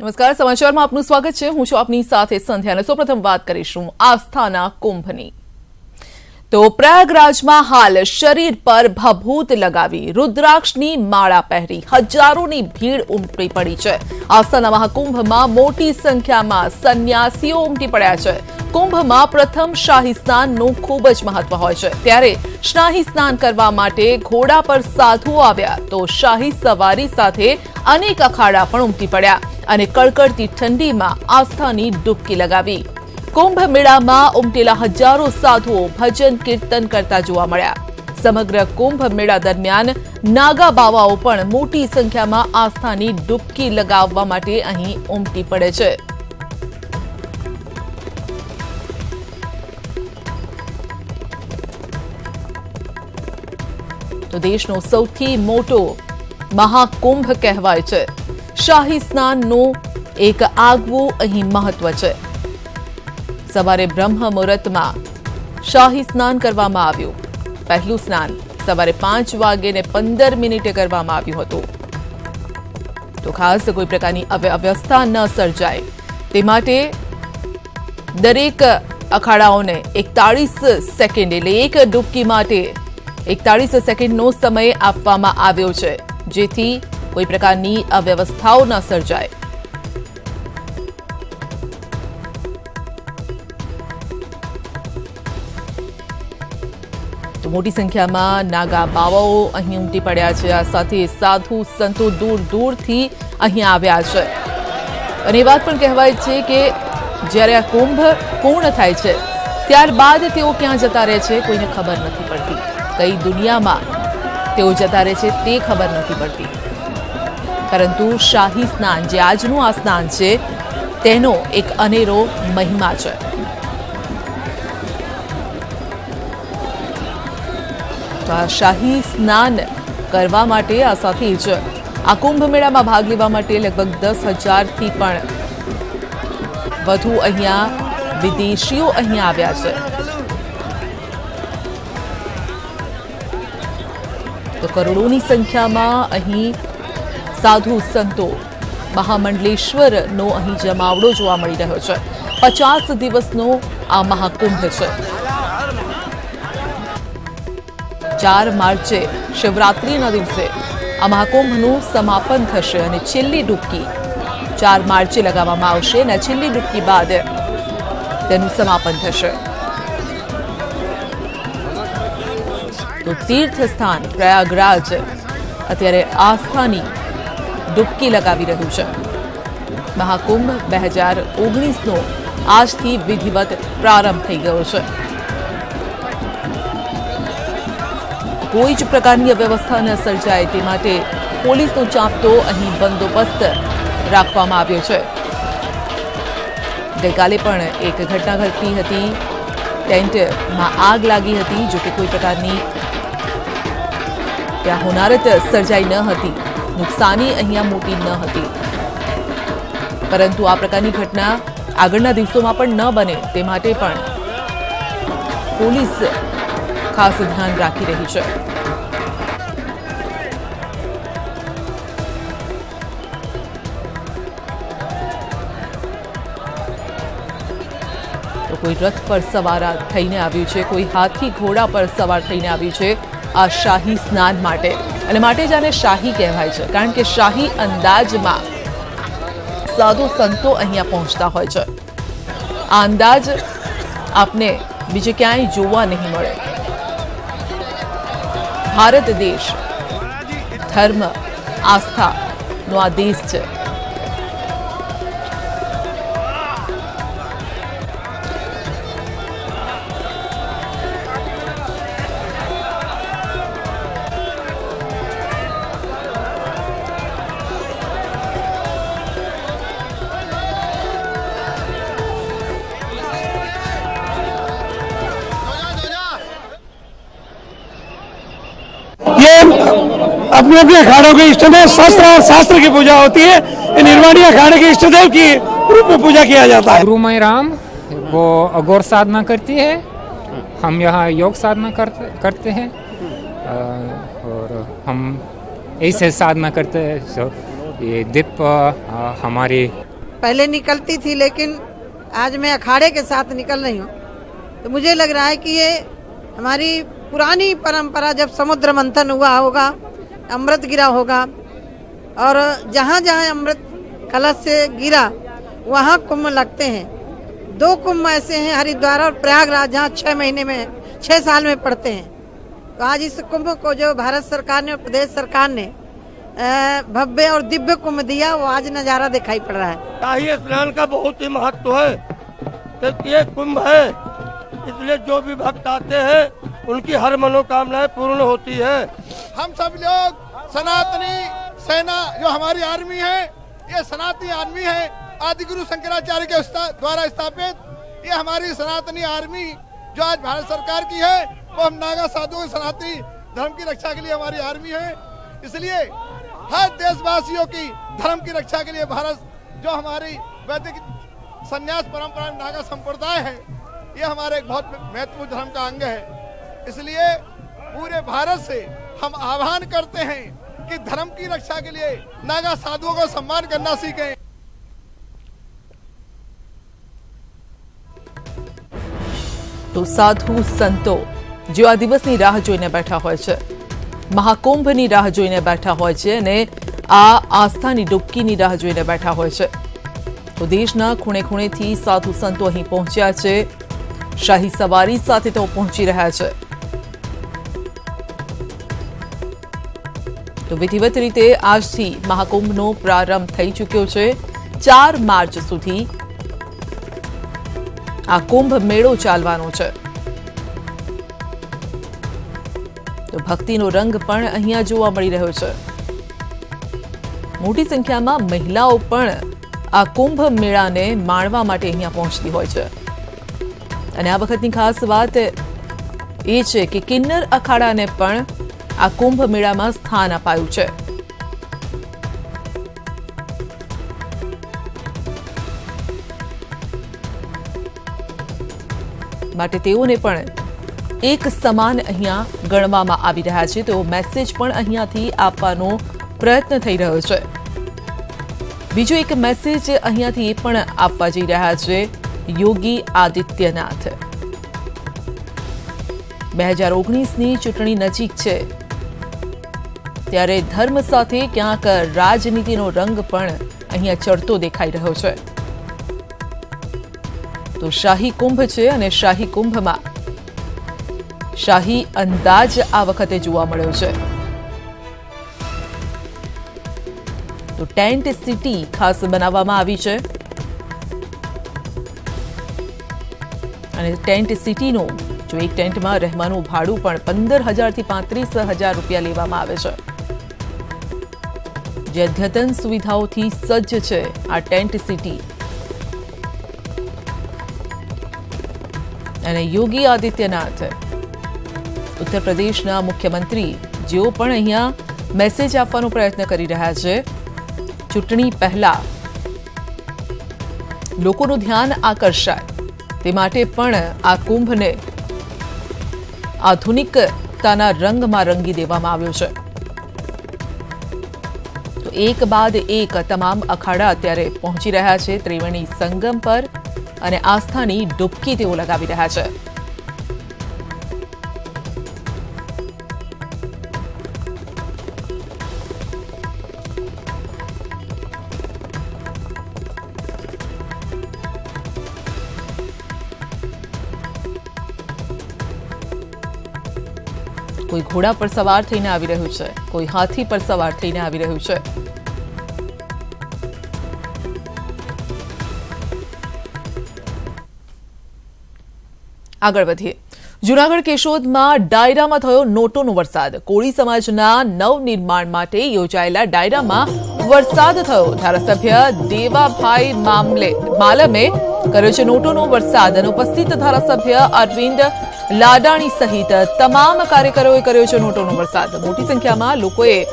નમસ્કાર, સમાચારમાં આપનું સ્વાગત છે. હું છું આપની સાથે સંધ્યા અને સૌપ્રથમ વાત કરીશું આસ્થાના કુંભની. તો પ્રયાગરાજમાં હાલ શરીર પર ભભૂત લગાવી રુદ્રાક્ષની માળા પહેરી હજારોની ભીડ ઉમટી પડી છે. આસ્થાના મહાકુંભમાં મોટી સંખ્યામાં સંન્યાસીઓ ઉમટી પડ્યા છે. કુંભમાં પ્રથમ શાહી સ્નાનનું ખૂબ જ મહત્વ હોય છે. ત્યારે શાહી સ્નાન કરવા માટે ઘોડા પર સાધુઓ આવ્યા તો શાહી સવારી સાથે અનેક અખાડા પણ ઉમટી પડ્યા અને કડકડતી ઠંડીમાં આસ્થાની ડૂબકી લગાવી. કુંભ મેળામાં ઉમટેલા હજારો સાધુઓ ભજન કીર્તન કરતા જોવા મળ્યા. સમગ્ર કુંભ મેળા દરમિયાન નાગા બાવાઓ પણ મોટી સંખ્યામાં આસ્થાની ડૂબકી લગાવવા માટે અહીં ઉમટી પડે છે. તો દેશનો સૌથી મોટો મહાકુંભ કહેવાય છે. શાહી સ્નાનનું એક આગવું અહીં મહત્વ છે. સવારે બ્રહ્મ મુહૂર્તમાં શાહી સ્નાન કરવામાં આવ્યું. પહેલું સ્નાન સવારે પાંચ વાગે ને પંદર મિનિટે કરવામાં આવ્યું હતું. તો ખાસ કોઈ પ્રકારની અવ્ય- અવ્યવસ્થા ન સર્જાય. તે માટે દરેક અખાડાઓને એકતાળીસ સેકન્ડ એટલે એક ડૂબકી માટે એકતાળીસ સેકન્ડનો સમય આપવામાં આવ્યો છે, જેથી કોઈ પ્રકારની અવ્યવસ્થાઓ ન સર્જાય. તો મોટી સંખ્યામાં નાગા બાવાઓ અહીં ઉમટી પડ્યા છે. આ સાથે સાધુ સંતો દૂર દૂરથી અહીં આવ્યા છે. અને એ વાત પણ કહેવાય છે કે જ્યારે આ કુંભ પૂર્ણ થાય છે, ત્યારબાદ તેઓ ક્યાં જતા રહે છે કોઈને ખબર નથી પડતી. કઈ દુનિયામાં તેઓ જતા રહે છે તે ખબર નથી પડતી. પરંતુ શાહી સ્નાન જે આજનું આ સ્નાન છે, તેનો એક અનેરો મહિમા છે. આ શાહી સ્નાન કરવા માટે આ સાથે જ આ કુંભ મેળામાં ભાગ લેવા માટે લગભગ દસ હજારથી પણ વધુ અહીંયા વિદેશીઓ અહીંયા આવ્યા છે. તો કરોડોની સંખ્યામાં અહીં સાધુ સંતો, મહામંડલેશ્વરનો અહીં જમાવડો જોવા મળી રહ્યો છે. પચાસ દિવસનો આ મહાકુંભ છે. ચાર માર્ચે શિવરાત્રીના દિવસે આ મહાકુંભનું સમાપન થશે અને છેલ્લી ડૂબકી ચાર માર્ચે લગાવવામાં આવશે અને છેલ્લી ડૂબકી બાદ તેનું સમાપન થશે. તો તીર્થ સ્થાન પ્રયાગરાજ અત્યારે આસ્થાની ડૂબકી લગાવી રહ્યું છે. મહાકુંભ બે હજાર ઓગણીસનો આજથી વિધિવત પ્રારંભ થઈ ગયો છે. કોઈ જ પ્રકારની અવ્યવસ્થા ન સર્જાય તે માટે પોલીસનો ચાંપતો અહીં બંદોબસ્ત રાખવામાં આવ્યો છે. ગઈકાલે પણ એક ઘટના ઘટતી હતી. ટેન્ટમાં આગ લાગી હતી જો કે કોઈ પ્રકારની ત્યાં હોનારત સર્જાઈ ન હતી. નુકસાની અહીંયા મોટી ન હતી. પરંતુ આ પ્રકારની ઘટના આગળના દિવસોમાં પણ ન બને તે માટે પણ પોલીસ ખાસ ધ્યાન રાખી રહી છે. કોઈ રથ પર સવાર થઈને આવ્યું છે, કોઈ હાથી ઘોડા પર સવાર થઈને આવ્યું છે આ શાહી સ્નાન માટે. અને માટે જ આને શાહી કહેવાય છે, કારણ કે શાહી અંદાજમાં સાધુ સંતો અહીંયા પહોંચતા હોય છે. આ અંદાજ આપને બીજે ક્યાંય જોવા નહીં મળે. ભારત દેશ ધર્મ આસ્થાનો આ દેશ છે. अपने अपने अखाड़ों के इष्ट देव शस्त्र और शास्त्र की पूजा होती है। ये निर्वाणी अखाड़े के इष्ट देव की रूप में पूजा किया जाता है। गुरुमय राम वो अगोर साधना करती है। हम यहाँ योग साधना करते करते हैं। और हम ऐसे साधना करते हैं ये दीप हमारी पहले निकलती थी लेकिन आज मैं अखाड़े के साथ निकल रही हूँ। तो मुझे लग रहा है कि ये हमारी पुरानी परंपरा जब समुद्र मंथन हुआ होगा अमृत गिरा होगा। और जहाँ जहाँ अमृत कलश से गिरा, वहाँ कुंभ लगते हैं। दो कुंभ ऐसे हैं, हरिद्वार और प्रयागराज, जहाँ छः महीने में छः साल में पड़ते हैं। तो आज इस कुंभ को जो भारत सरकार ने और प्रदेश सरकार ने भव्य और दिव्य कुंभ दिया, वो आज नज़ारा दिखाई पड़ रहा है। शाही स्नान का बहुत ही महत्व है तो ये कुंभ है, इसलिए जो भी भक्त आते हैं उनकी हर मनोकामनाएँ पूर्ण होती है। हम सब लोग सनातनी सेना, जो हमारी आर्मी है, ये सनातनी आर्मी है। आदि गुरु शंकराचार्य के द्वारा स्थापित ये हमारी सनातनी आर्मी, जो आज भारत सरकार की है, वो हम नागा साधु सनातनी धर्म की रक्षा के लिए हमारी आर्मी है। इसलिए हर देशवासियों की धर्म की रक्षा के लिए भारत, जो हमारी वैदिक संन्यास परंपरा नागा संप्रदाय है, ये हमारे एक बहुत महत्वपूर्ण धर्म का अंग है। इसलिए पूरे भारत से हम आह्वान करते हैं कि धर्म की रक्षा के लिए नागा साधुओं को सम्मान करना सीखें તો સાધુ સંતો જેઓ આ દિવસની રાહ જોઈને બેઠા હોય છે મહાકુંભની રાહ જોઈને બેઠા હોય છે અને આ આસ્થાની ડૂબકીની રાહ જોઈને બેઠા હોય છે તો દેશના ખૂણે ખૂણેથી સાધુ સંતો અહીં પહોંચ્યા છે શાહી સવારી સાથે તેઓ પહોંચી રહ્યા છે તો વિધિવત રીતે આજથી મહાકુંભનો પ્રારંભ થઈ ચૂક્યો છે. ચાર માર્ચ સુધી આ કુંભ મેળો ચાલવાનો છે. તો ભક્તિનો રંગ પણ અહીંયા જોવા મળી રહ્યો છે. મોટી સંખ્યામાં મહિલાઓ પણ આ કુંભ મેળાને માણવા માટે અહીંયા પહોંચતી હોય છે. અને આ વખતની ખાસ વાત એ છે કે કિન્નર અખાડાને પણ આ કુંભ મેળામાં સ્થાન અપાયું છે. માટે તેઓને પણ એક સમાન અહીંયા ગણવામાં આવી રહ્યા છે. તેવો મેસેજ પણ અહીંયાથી આપવાનો પ્રયત્ન થઈ રહ્યો છે. બીજો એક મેસેજ અહીંયાથી એ પણ આપવા જઈ રહ્યા છે યોગી આદિત્યનાથ. બે હજાર ઓગણીસની ચૂંટણી નજીક છે. ત્યારે ધર્મ સાથે ક્યાંક રાજનીતિનો રંગ પણ અહીંયા ચડતો દેખાઈ રહ્યો છે. તો શાહી કુંભ છે અને શાહી કુંભમાં શાહી અંદાજ આ વખતે જોવા મળ્યો છે. તો ટેન્ટ સિટી ખાસ બનાવવામાં આવી છે. અને ટેન્ટ સિટીનો જો એક ટેન્ટમાં રહેવાનું ભાડું પણ પંદર હજારથી પાંત્રીસ હજાર રૂપિયા લેવામાં આવે છે. જે અદ્યતન સુવિધાઓથી સજ્જ છે આ ટેન્ટ સિટી. અને યોગી આદિત્યનાથ. ઉત્તર પ્રદેશના મુખ્યમંત્રી જેઓ પણ અહીંયા મેસેજ આપવાનો પ્રયત્ન કરી રહ્યા છે. ચૂંટણી પહેલા લોકોનું ધ્યાન આકર્ષાય તે માટે પણ આ કુંભને આધુનિકતાના રંગમાં રંગી દેવામાં આવ્યો છે. એક બાદ એક તમામ અખાડા અત્યારે પહોંચી રહ્યા છે. ત્રિવેણી સંગમ પર અને આસ્થાની ડૂબકી તેઓ લગાવી રહ્યા છે. ઘોડા પર સવાર થઈને આવી રહ્યું છે. કોઈ હાથી પર સવાર થઈને આવી રહ્યું છે. આગળ વધીએ. જુનાગઢ કેશોદમાં ડાયરામાં થયો નોટોનો વરસાદ. કોળી સમાજના નવનિર્માણ માટે યોજાયેલા ડાયરામાં વરસાદ થયો. ધારાસભ્ય દેવાભાઈ મામલે માલમે કર્યો છે નોટોનો વરસાદ અને ઉપસ્થિત ધારાસભ્ય અરવિંદ લાડાણી સહિત તમામ કાર્યકરોએ કર્યો છે નોટોનો વરસાદ. મોટી સંખ્યામાં લોકોએ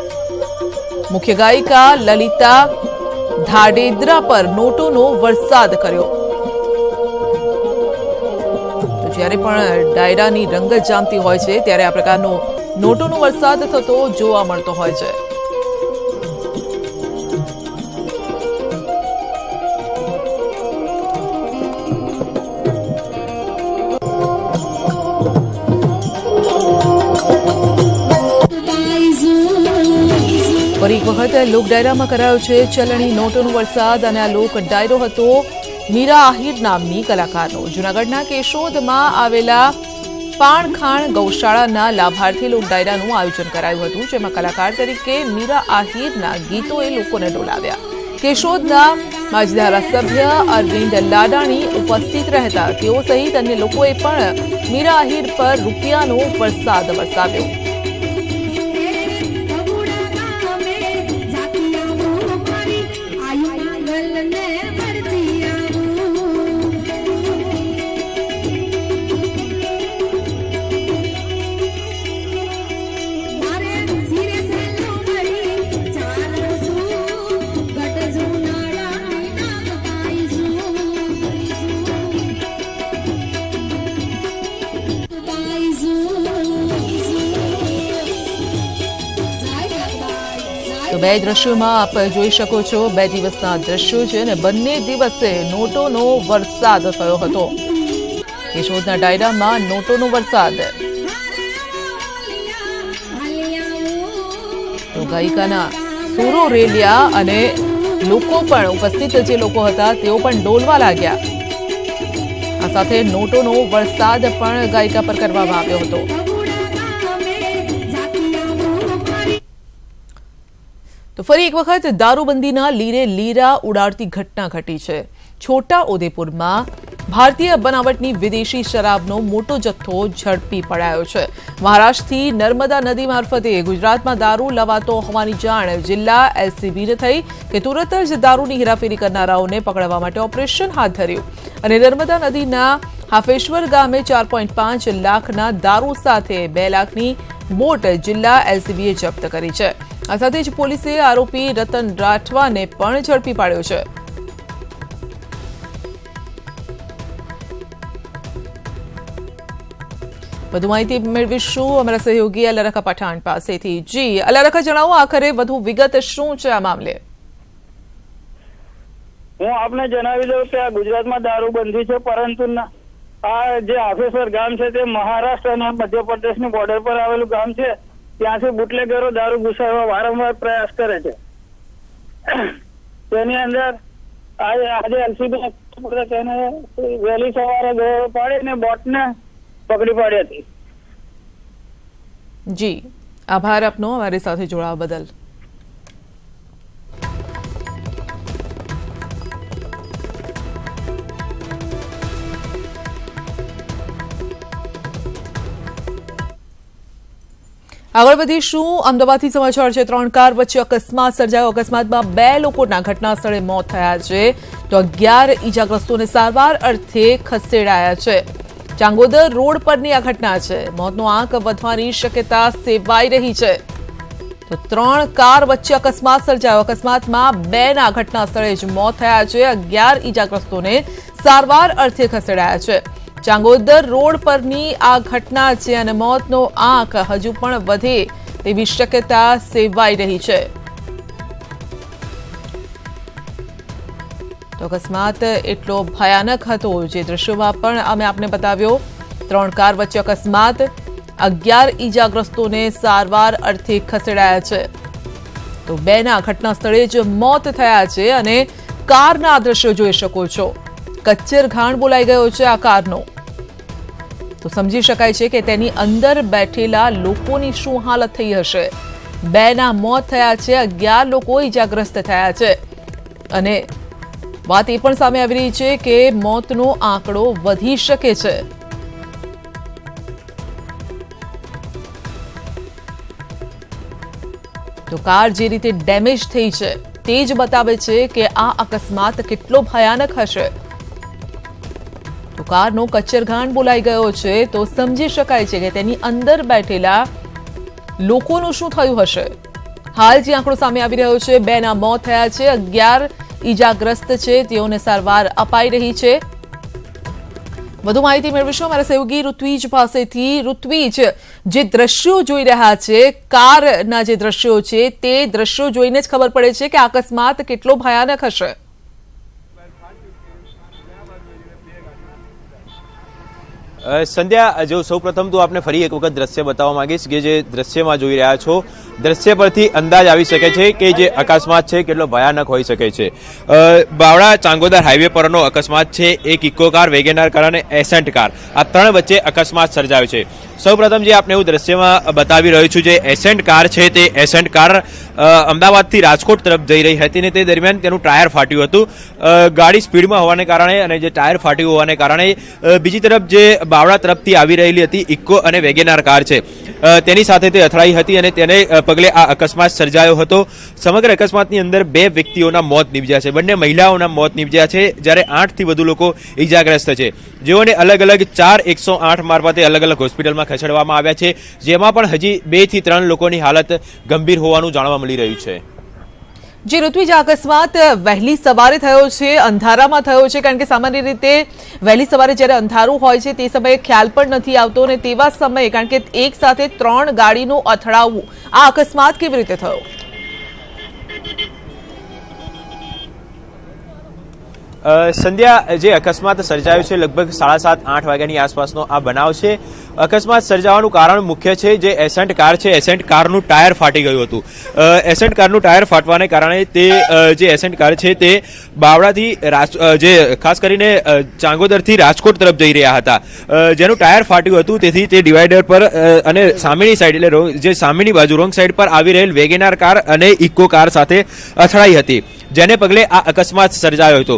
મુખ્ય ગાયિકા લલિતા ધાડેદ્રા પર નોટોનો વરસાદ કર્યો. જ્યારે પણ ડાયરાની રંગત જામતી હોય છે, ત્યારે આ પ્રકારનો નોટોનો વરસાદ થતો જોવા મળતો હોય છે. વખત લોક ડાયરામાં કરાયો છે ચલણી નોટોનો વરસાદ અને આ લોક ડાયરો હતો મીરા આહિર નામની કલાકારનો. જૂનાગઢના કેશોદમાં આવેલા પાણખાણ ગૌશાળાના લાભાર્થી લોક ડાયરાનું આયોજન કરાયું હતું, જેમાં કલાકાર તરીકે મીરા આહિરના ગીતોએ લોકોને ડોલાવ્યા. કેશોદના માજી ધારાસભ્ય અરવિંદ લાડાણી ઉપસ્થિત રહેતા. તેઓ સહિત અન્ય લોકોએ પણ મીરા આહિર પર રૂપિયાનો વરસાદ વરસાવ્યો. બે દ્રશ્યોમાં આપ જોઈ શકો છો. બે દિવસના દ્રશ્યો છે અને બંને દિવસે નોટોનો વરસાદ થયો હતો. કેશોદના ડાયરામાં નોટોનો વરસાદ. તો ગાયિકાના સુરો રેલિયા અને લોકો પણ ઉપસ્થિત જે લોકો હતા, તેઓ પણ ડોલવા લાગ્યા. આ સાથે નોટોનો વરસાદ પણ ગાયિકા પર કરવામાં આવ્યો હતો. તો ફરી એક વખત દારૂબંધીના લીરે લીરા ઉડાડતી ઘટના ઘટી છે. છોટા ઉદેપુરમાં ભારતીય બનાવટની વિદેશી શરાબનો મોટો જથ્થો ઝડપી પડાયો છે. મહારાષ્ટ્રથી નર્મદા નદી મારફતે ગુજરાતમાં દારૂ લવાતો હોવાની જાણ જિલ્લા એલસીબીને થઈ કે તુરત જ દારૂની હેરાફેરી કરનારાઓને પકડવા માટે ઓપરેશન હાથ ધર્યું. અને નર્મદા નદીના હાફેશ્વર ગામે ચાર પોઈન્ટ પાંચ લાખના દારૂ સાથે બે લાખની બોટ જિલ્લા એલસીબીએ જપ્ત કરી છે. આ સાથે જ પોલીસે આરોપી રતન રાઠવાને પણ ઝડપી પાડ્યો છે. વધુ માહિતી મેળવીશું. અમારા સહયોગી અલરખા પઠાણ પાસેથી. જી, અલરખા, જણાવો આખરે વધુ વિગત શું છે આ મામલે? હું આપને જણાવી દઉં કે આ ગુજરાતમાં દારૂબંધી છે, પરંતુ આ જે આફેસર ગામ છે તે મહારાષ્ટ્ર અને મધ્યપ્રદેશની બોર્ડર પર આવેલું ગામ છે. ત્યાંથી બુટલેગરો દારૂ ઘુસાડવા વારંવાર પ્રયાસ કરે છે. તેની અંદર આજે આજે એલસીબી તેને વહેલી સવારે ગોળો પાડીને બોટને પકડી પાડી હતી. જી. આભાર આપનો અમારી સાથે જોડાવા બદલ. આગળ વધીશું અમદાવાદથી સમાચાર છે, ત્રણ કાર વચ્ચે અકસ્માત સર્જાયો. અકસ્માતમાં બે લોકોના ઘટના સ્થળે મોત થયા છે. તો અગિયાર ઈજાગ્રસ્તોને સારવાર અર્થે ખસેડાયા છે. ચાંગોદર રોડ પરની આ ઘટના છે. મોતનો આંક વધવાની શક્યતા સેવાઈ રહી છે. તો ત્રણ કાર વચ્ચે અકસ્માત સર્જાયો. અકસ્માતમાં બે ના ઘટના સ્થળે જ મોત થયા છે. અગિયાર ઈજાગ્રસ્તોને સારવાર અર્થે ખસેડાયા છે. ચાંગોદર રોડ પરની આ ઘટના છે અને મોતનો આંક હજુ પણ વધે તેવી શક્યતા સેવાઈ રહી છે. અકસ્માત એટલો ભયાનક હતો જે દ્રશ્યોમાં પણ અમે આપને બતાવ્યો. ત્રણ કાર વચ્ચે અકસ્માત, અગિયાર ઈજાગ્રસ્તોને સારવાર અર્થે ખસેડાયા છે. તો બેના ઘટના સ્થળે જ મોત થયા છે અને કારના દ્રશ્યો જોઈ શકો છો. કચ્છર ઘાણ બોલાઈ ગયો છે આ કારનો. તો સમજી શકાય છે કે તેની અંદર બેઠેલા લોકોની શું હાલત થઈ હશે? બેના મોત થયા છે, અગિયાર લોકો ઇજાગ્રસ્ત થયા છે. અને વાત એ પણ સામે આવી રહી છે કે મોતનો આંકડો વધી શકે છે. તો કાર જે રીતે ડેમેજ થઈ છે, તે જ બતાવે છે કે આ અકસ્માત કેટલો ભયાનક હશે. તો કારનો કચ્ચરઘાણ બોલાઈ ગયો છે, તો સમજી શકાય છે કે તેની અંદર બેઠેલા લોકોનું શું થયું હશે? હાલ જે આંકડો સામે આવી રહ્યો છે, બેના મોત થયા છે, અગિયાર ઈજાગ્રસ્ત છે, તેઓને સારવાર અપાઈ રહી છે. વધુ માહિતી મેળવીશું અમારા સહયોગી ઋત્વીજ પાસેથી. ઋત્વીજ, જે દ્રશ્યો જોઈ રહ્યા છે, કારના જે દ્રશ્યો છે, તે દ્રશ્યો જોઈને જ ખબર પડે છે કે અકસ્માત કેટલો ભયાનક હશે. સંધ્યા જો સૌ પ્રથમ તો આપને ફરી એક વખત દ્રશ્ય બતાવવા માંગીશ કે જે દ્રશ્યમાં જોઈ રહ્યા છો, દ્રશ્ય પરથી અંદાજ આવી શકે છે કે જે અકસ્માત છે કેટલો ભયાનક હોઈ શકે છે. બાવળા ચાંગોદર હાઈવે પરનો અકસ્માત છે, એક ઇકો કાર, વેગેનાર કાર અને એસન્ટ કાર. આ ત્રણ વચ્ચે અકસ્માત સર્જાયો છે. સૌપ્રથમ જે આપણે હું દ્રશ્યમાં બતાવી રહ્યો છું જે એસન્ટ કાર છે તે એસન્ટ કાર અમદાવાદથી રાજકોટ તરફ જઈ રહી હતી ને તે દરમિયાન તેનું ટાયર ફાટ્યું હતું. ગાડી સ્પીડમાં હોવાને કારણે અને જે ટાયર ફાટ્યું હોવાને કારણે બીજી તરફ જે બાવળા તરફથી આવી રહેલી હતી. ઇકો અને વેગેનાર કાર છે. તેની સાથે તે અથડાઈ હતી અને તેને પગલે આ અકસ્માત સર્જાયો હતો. સમગ્ર અકસ્માતની અંદર બે વ્યક્તિઓના મોત નીપજ્યા છે. બંને મહિલાઓના મોત નીપજ્યા છે, જ્યારે આઠથી વધુ લોકો ઈજાગ્રસ્ત છે. જેઓને અલગ અલગ ચાર એકસો આઠ મારફતે અલગ અલગ હોસ્પિટલમાં ખસેડવામાં આવ્યા છે, જેમાં પણ હજી બેથી ત્રણ લોકોની હાલત ગંભીર હોવાનું જાણવા મળી રહ્યું છે. જે, ઋત્વિજ અકસ્માત વહેલી સવારે થયો છે, અંધારામાં થયો છે, કારણ કે સામાન્ય રીતે વહેલી સવારે જ્યારે અંધારું હોય છે, તે સમયે ખ્યાલ પણ નથી આવતો અને તેવા સમયે, કારણ કે એક સાથે ત્રણ ગાડીનું અથડાવવું. આ અકસ્માત કેવી રીતે થયો? સંધ્યા, જે અકસ્માત સર્જાયો છે, લગભગ સાડા સાત, આઠ વાગ્યાની આસપાસનો આ બનાવ છે. અકસ્માત સર્જાવાનું કારણ મુખ્ય છે જે એસન્ટ કાર છે. એસેન્ટ કારનું ટાયર ફાટી ગયું હતું. એસેન્ટ કારનું ટાયર ફાટવાને કારણે તે જે એસેન્ટ કાર છે તે બાવળાથી જે ખાસ કરીને ચાંગોદરથી રાજકોટ તરફ જઈ રહ્યા હતા. જેનું ટાયર ફાટ્યું હતું, તેથી તે ડિવાઈડર પર અને સામેની સાઈડ એટલે જે સામેની બાજુ રોંગ સાઈડ પર આવી રહેલ વેગેનાર કાર અને ઇકો કાર સાથે અથડાઈ હતી. જેને પગલે આ અકસ્માત સર્જાયો હતો.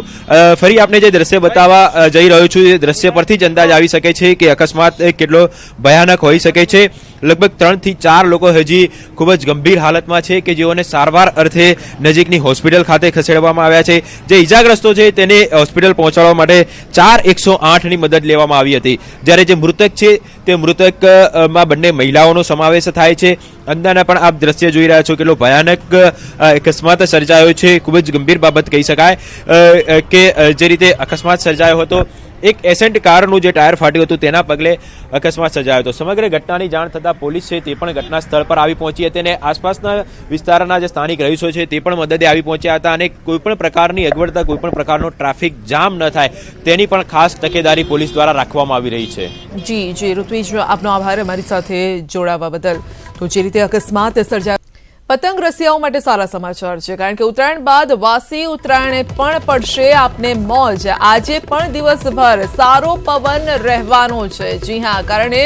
ફરી આપણે જે દ્રશ્ય બતાવવા જઈ રહ્યો છું, એ દ્રશ્ય પરથી જ અંદાજ આવી શકે છે કે અકસ્માત કેટલો ભયાનક હોઈ શકે છે. લગભગ ત્રણથી ચાર લોકો હજી ખૂબ જ ગંભીર હાલતમાં છે કે જેઓને સારવાર અર્થે નજીકની હોસ્પિટલ ખાતે ખસેડવામાં આવ્યા છે. જે ઈજાગ્રસ્તો છે તેને હોસ્પિટલ પહોંચાડવા માટે ચાર એકસો આઠની મદદ લેવામાં આવી હતી. જ્યારે જે મૃતક છે તે મૃતકમાં બંને મહિલાઓનો સમાવેશ થાય છે. અંદાના પણ આપ દ્રશ્ય જોઈ રહ્યા છો કેટલો ભયાનક અકસ્માત સર્જાયો છે. ખૂબ જ ગંભીર બાબત કહી શકાય. કે જે રીતે અકસ્માત સર્જાયો હતો એક એસેન્ટ કારનું જે ટાયર ફાટ્યું હતું તેના પગલે અકસ્માત સર્જાયો હતો. સમગ્ર ઘટનાની જાણ થતાં પોલીસ છે તે પણ ઘટના સ્થળ પર આવી પહોંચી હતી અને આસપાસના વિસ્તારના જે સ્થાનિક રહીશો છે તે પણ મદદે આવી પહોંચ્યા હતા અને કોઈ પણ પ્રકારની અગવડતા કોઈ પણ પ્રકારનો ટ્રાફિક જામ ન થાય તેની પણ ખાસ તકેદારી પોલીસ દ્વારા રાખવામાં આવી રહી છે. જી જી, ઋત્વિજ, આપનો આભાર. અમારી સાથે જોડાવા બદલ. તો જે રીતે અકસ્માત સર્જાયો પતંગ રસિયાઓ માટે સારા સમાચાર છે, કારણ કે ઉત્તરાયણ બાદ વાસી ઉત્તરાયણે પણ પડશે આપને મોજ. આજે પણ દિવસભર સારો પવન રહેવાનો છે. જી હા, કારણે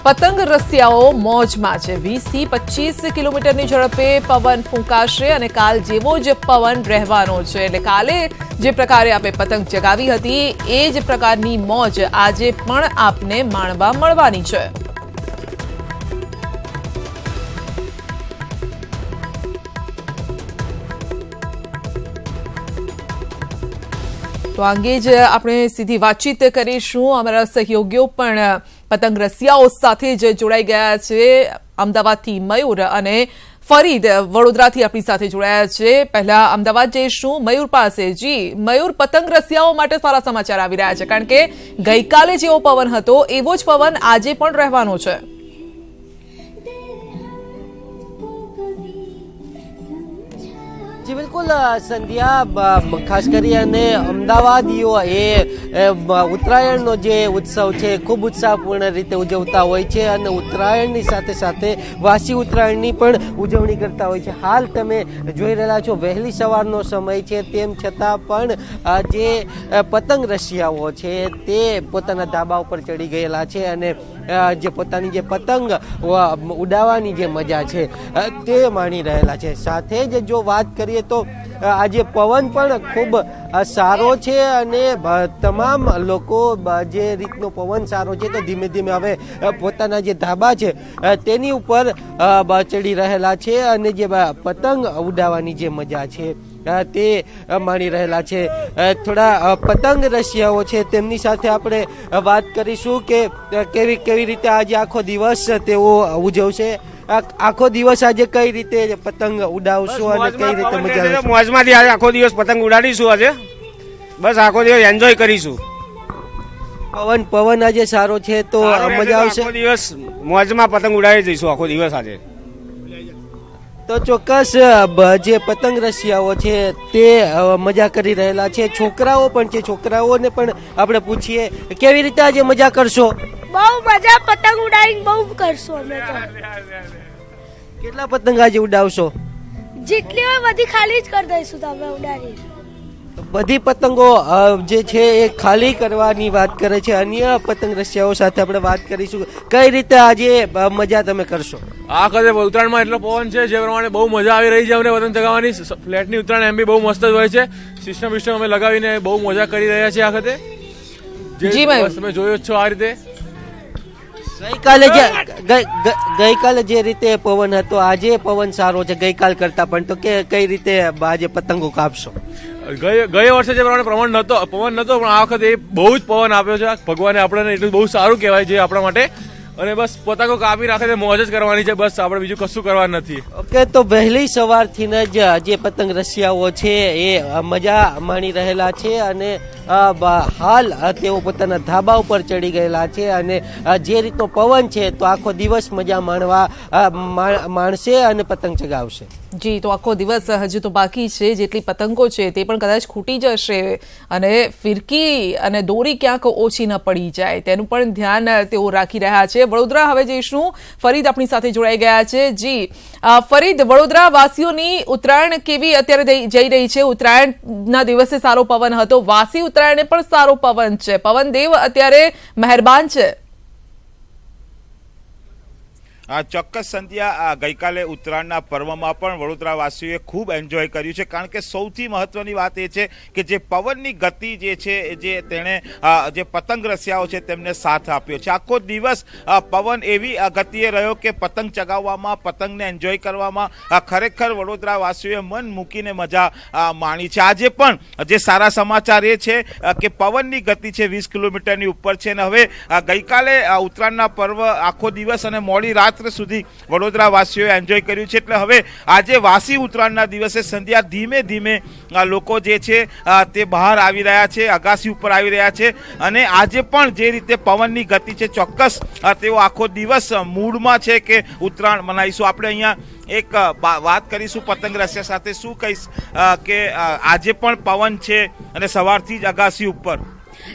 પતંગ રસિયાઓ મોજમાં છે. વીસથી પચીસ કિલોમીટરની ઝડપે પવન ફૂંકાશે અને કાલ જેવો જ પવન રહેવાનો છે. એટલે કાલે જે પ્રકારે આપણે પતંગ ચગાવી હતી, એ જ પ્રકારની મોજ આજે પણ આપને માણવા મળવાની છે. તો આ અંગે જ આપણે સીધી વાતચીત કરીશું. અમારા સહયોગીઓ પણ પતંગ રસિયાઓ સાથે જ જોડાઈ ગયા છે. અમદાવાદથી મયુર અને ફરીદ વડોદરાથી આપણી સાથે જોડાયા છે. પહેલા અમદાવાદ જઈશું. મયુર પાસે જી, મયુર, પતંગ રસિયાઓ માટે સારા સમાચાર આવી રહ્યા છે. કારણ કે ગઈકાલે જેવો પવન હતો, એવો જ પવન આજે પણ રહેવાનો છે. જી, બિલકુલ સંધ્યા ખાસ કરી અને અમદાવાદીઓ એ ઉત્તરાયણનો જે ઉત્સવ છે, ખૂબ ઉત્સાહપૂર્ણ રીતે ઉજવતા હોય છે અને ઉત્તરાયણની સાથે સાથે વાસી ઉત્તરાયણની પણ ઉજવણી કરતા હોય છે. હાલ તમે જોઈ રહેલા છો, વહેલી સવારનો સમય છે, તેમ છતાં પણ જે પતંગ રસિયાઓ છે, તે પોતાના ધાબા ઉપર ચડી ગયેલા છે અને જે પોતાની જે પતંગ ઉડાવવાની જે મજા છે તે માણી રહેલા છે. સાથે જ જો વાત કરીએ તો આજે પવન પણ ખૂબ સારો છે અને તમામ લોકો જે રીતનો પવન સારો છે તો ધીમે ધીમે હવે પોતાના જે ધાબા છે તેની ઉપર ચડી રહેલા છે અને જે પતંગ ઉડાવવાની જે મજા છે તે માણી રહેલા છે. થોડા પતંગ રશિયાઓ છે તેમની સાથે આપણે વાત કરીશું કે કેવી કેવી રીતે આજે આખો દિવસ તેઓ ઉજવશે. આખો દિવસ આજે કઈ રીતે પતંગ ઉડાવશો અને કઈ રીતે મજા આવશે? મોજમાંથી આજે આખો દિવસ પતંગ ઉડાડીશું આજે. બસ આખો દિવસ એન્જોય કરીશું. પવન પવન આજે સારો છે તો મજા આવશે? આખો દિવસ મોજમાં પતંગ ઉડાવી દઈશું આખો દિવસ આજે. તો ચોક્કસ જે પતંગ રસિયાઓ છે તે મજા કરી રહેલા છે. છોકરાઓ પણ છે છોકરાઓને પણ આપણે પૂછીએ કેવી રીતે આજે મજા કરશો? બહુ મજા પતંગ ઉડાવીને બહુ કરશો અમે તો. કેટલા પતંગ આજે ઉડાવશો? જેટલી હોય બધી ખાલી જ કરી દઈશું તમે ઉડાડી. બધી પતંગો જે છે એ ખાલી કરવાની વાત કરે છે. અન્ય પતંગ રસિયાઓ સાથે આપણે વાત કરીશું. કઈ રીતે આજે મજા તમે કરશો? આ વખતે ઉત્તરાયણમાં એટલો પવન છે જે પ્રમાણે બહુ મજા આવી રહી છે અમને પતંગ ચગાવવાની. ફ્લેટની ઉત્તરાયણ એમ બી બહુ મસ્ત જ હોય છે. સિસ્ટમ વિસ્ટમ અમે લગાવીને બહુ મજા કરી રહ્યા છીએ આ વખતે. જે તમે જોયો જ છો આ રીતે. ગઈકાલે જે ગઈ- ગઈ- ગઈકાલે જે રીતે પવન હતો આજે પવન સારો છે ગઈકાલ કરતા પણ તો કે કઈ રીતે આજે પતંગો કાપશો? ગયે વર્ષે જે પ્રમાણે પ્રમાણ નતો પવન નતો પણ આ વખતે એ બહુ જ પવન આપ્યો છે. ભગવાને આપણને એટલું બહુ સારું કહેવાય છે આપણા માટે. અને બસ પતંગો કાપી રાખે છે મોજ જ કરવાની છે બસ આપણે બીજું કશું કરવાનું નથી. ઓકે તો વહેલી સવારથી જ જે પતંગ રસિયાઓ છે એ મજા માણી રહેલા છે અને હાલ તેઓ પોતાના ધાબા ઉપર ચડી ગયેલા છે અને જે રીતનો પવન છે, તો આખો દિવસ મજા માણવા માણશે અને પતંગ ચગાવશે. જી, તો આખો દિવસ હજુ તો બાકી છે, જેટલી પતંગો છે તે પણ કદાચ ખૂટી જશે અને ફિરકી અને દોરી ક્યાંક ઓછી ન પડી જાય. તેનું પણ ધ્યાન તેઓ રાખી રહ્યા છે. વડોદરા હવે જઈશું. ફરીદ આપણી સાથે જોડાઈ ગયા છે. જી ફરીદ વડોદરા વાસીઓની ઉત્તરાયણ કેવી અત્યારે જઈ રહી છે? ઉત્તરાયણના દિવસે સારો પવન હતો. વાસી ઉત્તરાયણે પણ સારો પવન છે. પવન દેવ અત્યારે મહેરબાન છે. આ ચોક્કસ સંધ્યા ગઈકાલે ઉત્તરાયણના પર્વમાં પણ વડોદરાવાસીઓએ ખૂબ એન્જોય કર્યું છે. કારણ કે સૌથી મહત્વની વાત એ છે કે જે પવનની ગતિ જે છે જે તેણે જે પતંગ રસિયાઓ છે તેમને સાથ આપ્યો છે. આખો દિવસ પવન એવી ગતિએ રહ્યો કે પતંગ ચગાવવામાં, પતંગને એન્જોય કરવામાં ખરેખર વડોદરાવાસીઓએ મન મૂકીને મજા માણી છે. આજે પણ જે સારા સમાચાર એ છે કે પવનની ગતિ છે વીસ કિલોમીટરની ઉપર છે. અને હવે ગઈકાલે ઉત્તરાયણના પર્વ આખો દિવસ અને મોડી રાત્રે સુધી વડોદરા વાસીઓએ એન્જોય કર્યું છે. એટલે હવે આજે વાસી ઉત્તરાયણના દિવસે સંધ્યા ધીમે ધીમે લોકો જે છે તે બહાર આવી રહ્યા છે, અગાસી ઉપર આવી રહ્યા છે. અને આજે પણ જે રીતે પવનની ગતિ છે, ચોક્કસ તેઓ આખો દિવસ મૂડમાં છે કે ઉત્તરાયણ મનાવીશું. આપણે અહીંયા એક વાત કરીશું પતંગ રસિયા સાથે. શું કહીશ કે આજે પણ પવન છે અને સવારથી જ અગાસી ઉપર.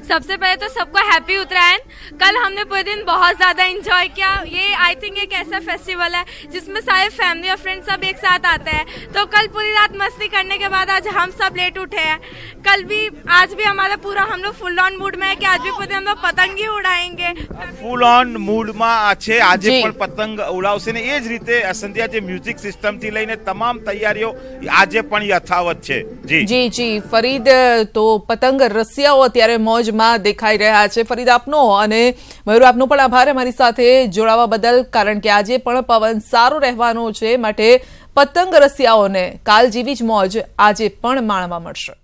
सबसे पहले तो सबको हैप्पी उत्तरायण कल हमने पूरे दिन बहुत ज़्यादा एंजॉय किया ये आई थिंक एक ऐसा फेस्टिवल है जिसमें सारे फैमिली और फ्रेंड्स सब एक साथ आते हैं तो कल पूरी रात मस्ती करने के बाद आज हम सब लेट उठे हैं कल भी आज भी हमारा पूरा हम लोग फुल ऑन मूड में है कि आज भी पूरे दिन हम लोग पतंग ही उड़ाएंगे ફૂલ ઓન મૂડમાં આ છે આજે જી. પણ પતંગ ઉડાવશે ને એ જ રીતે આ સંધ્યા જે મ્યુઝિક સિસ્ટમ થી લઈને તમામ તૈયારીઓ આજે પણ યથાવત છે જી જી જી ફરીદ તો પતંગ રસિયાઓ અત્યારે મોજમાં દેખાઈ રહ્યા છે. ફરીદ આપનો અને મયુર આપનો પણ આભાર. અમારી સાથે જોડાવા બદલ કારણ કે આજે પણ પવન સારો રહેવાનો છે. માટે પતંગ રસિયાઓને કાલ જેવી જ મોજ આજે પણ માણવા મળશે.